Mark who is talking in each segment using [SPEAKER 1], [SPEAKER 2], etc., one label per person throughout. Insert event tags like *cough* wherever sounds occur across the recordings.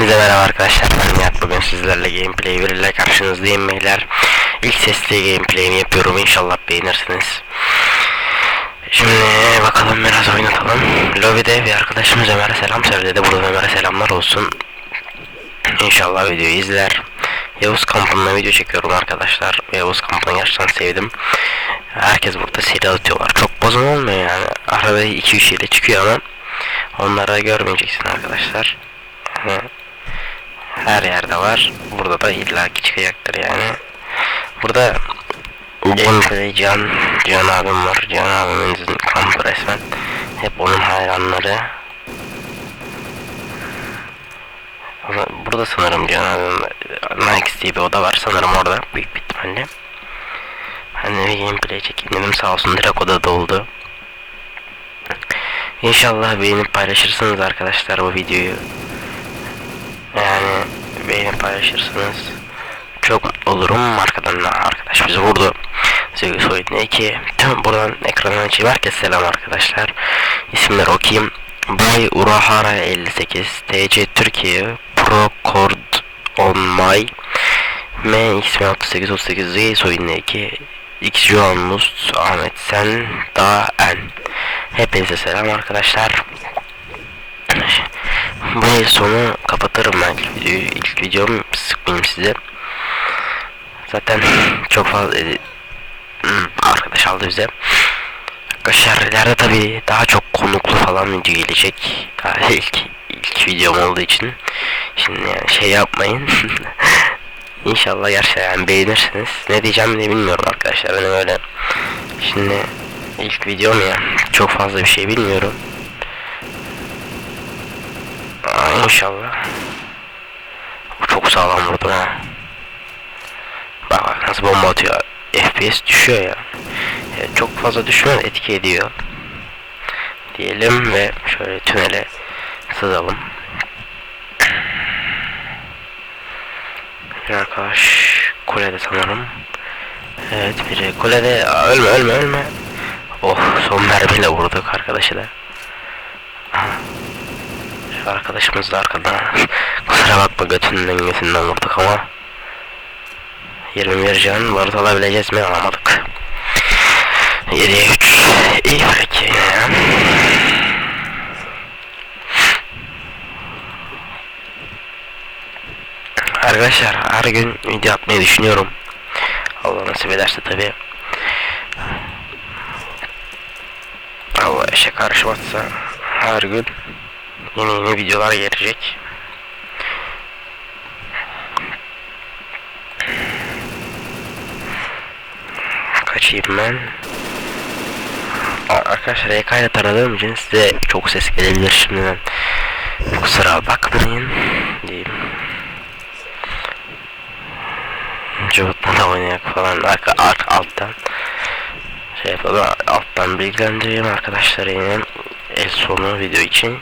[SPEAKER 1] Hepinize merhaba arkadaşlar. Ben Nihat. Bugün sizlerle gameplay biriyle karşınızdayım beyler. İlk sesli gameplay'imi yapıyorum. İnşallah beğenirsiniz. Şimdi bakalım biraz oynatalım. Lobide bir arkadaşımız Ömer'e selam söyledi. Burada Ömer'e selamlar olsun. İnşallah videoyu izler. Yavuz kampında video çekiyorum arkadaşlar. Yavuz kampını gerçekten sevdim. Herkes burada seri atıyorlar. Çok bozun olmuyor yani. Arada 2-3 ile çıkıyor ama Onları görmeyeceksin arkadaşlar. Hı. Her yerde var. Burada da illaki çıkacaktır yani. Burada gameplay Can, Can abim var. Can abimizin kampı resmen. Hep onun hayranları. Burada sanırım Can abim Nike diye bir oda var sanırım orada büyük bir ihtimalle. Ben de bir gameplay çekeyim dedim sağ olsun direkt oda doldu. İnşallah beğenip paylaşırsınız arkadaşlar bu videoyu. Yani beğenip paylaşırsınız. Çok mutlu olurum. Arkadan da arkadaş bizi vurdu. Sevgili Soyut ne ki? Tüm buradan ekrandan açayım. Herkese selam arkadaşlar. İsimleri okuyayım. Bay Urahara 58 TC Türkiye Pro Cord On My M X 6838 Z Soyut ne ki? X Juan Must Ahmet Sen Da En Hepinize selam arkadaşlar. Bu yıl sonu kapatırım ben videoyu. İlk videom sıkmayayım size. Zaten çok fazla Hmm, arkadaş aldı bize. Arkadaşlar ileride tabi daha çok konuklu falan video gelecek. Daha *laughs* ilk ilk videom olduğu için. Şimdi yani şey yapmayın. *laughs* İnşallah gerçekten yani beğenirsiniz. Ne diyeceğim de bilmiyorum arkadaşlar. Benim öyle şimdi ilk videom ya çok fazla bir şey bilmiyorum. Aa, inşallah. Çok sağlam vurdu ha. Bak bak nasıl bomba atıyor. FPS düşüyor ya. ya çok fazla düşmüyor etki ediyor. Diyelim ve şöyle tünele sızalım. Bir arkadaş kulede sanırım. Evet biri kulede Aa, ölme ölme ölme. Oh son mermiyle vurduk arkadaşı da. Arkadaşımız da arkada. Kusura bakma götünden götünden vurduk ama. 21 can barut alabileceğiz mi alamadık. 7'ye 3. İyi peki. Arkadaşlar her gün video atmayı düşünüyorum. Allah nasip ederse tabi. Allah işe karışmazsa her gün yeni videolar gelecek. Kaçayım ben. Arkadaşlar EK ile taradığım için size çok ses gelebilir şimdiden. Kusura bakmayın diyeyim. Cıvıtma da oynayak falan arka, arka alttan şey yapalım alttan bilgilendireyim arkadaşlar yine el sonu video için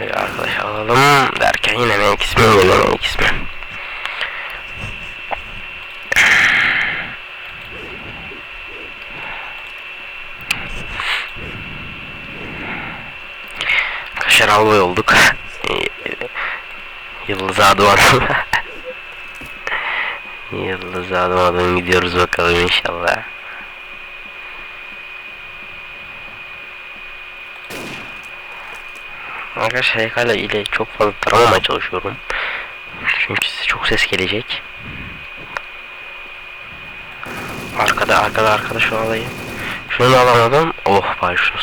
[SPEAKER 1] Şöyle arkadaş alalım derken yine ne ismi yine ne ismi Kaşar albay olduk *laughs* Yıldız Adıvan. *laughs* Yıldız Adıvan gidiyoruz bakalım inşallah Arkadaşlar HK ile çok fazla taramamaya çalışıyorum. Çünkü size çok ses gelecek. Arkada arkada arkada şu alayım. Şunu alamadım. Oh bari şunu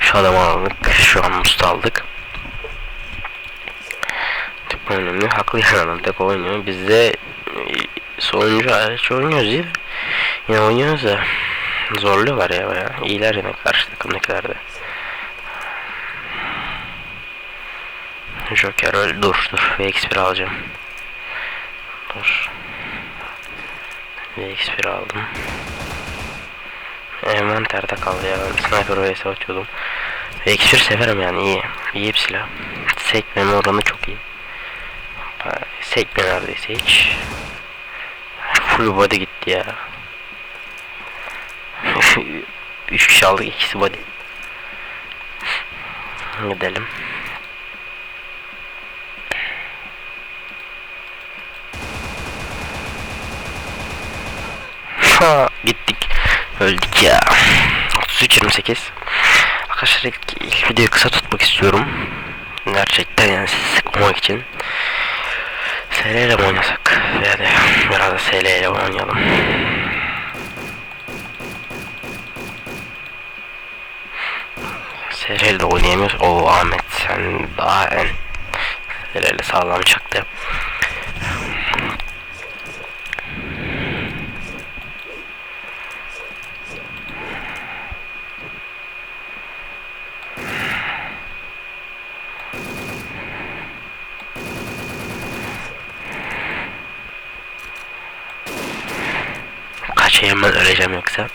[SPEAKER 1] şu adamı aldık. Şu an musta aldık. Çok önemli. Haklı yani adam tek oynuyor. Biz de e, sonuncu hariç oynuyoruz değil mi? Yine oynuyoruz da zorluyorlar ya bayağı. İyiler yine karşı takımdakiler Joker öl dur dur VX1 alacağım. Dur. VX1 aldım. Envanterde kaldı ya ben sniper vs atıyordum. VX1 severim yani iyi. İyi bir silah. Sekmeme oranı çok iyi. Sekme neredeyse hiç. Full body gitti ya. *laughs* 3 kişi aldık ikisi body. Gidelim. Ha, gittik. Öldük ya. 33-28. Arkadaşlar ilk, ilk videoyu kısa tutmak istiyorum. Gerçekten yani sizi sıkmamak için. SL ile mi oynasak? Yani biraz da SL ile oynayalım. SL ile oynayamıyoruz. O Ahmet sen daha en SL ile sağlam çaktı. Kaçayım ben öleceğim yoksa.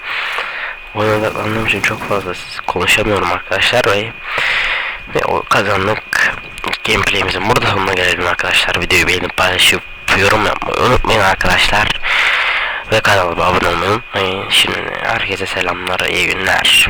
[SPEAKER 1] Oyuna odaklandığım için çok fazla konuşamıyorum arkadaşlar ve, ve o kazandık gameplay'imizin burada sonuna gelelim arkadaşlar. Videoyu beğenip paylaşıp yorum yapmayı unutmayın arkadaşlar. Ve kanalıma abone olmayı. Şimdi herkese selamlar, iyi günler.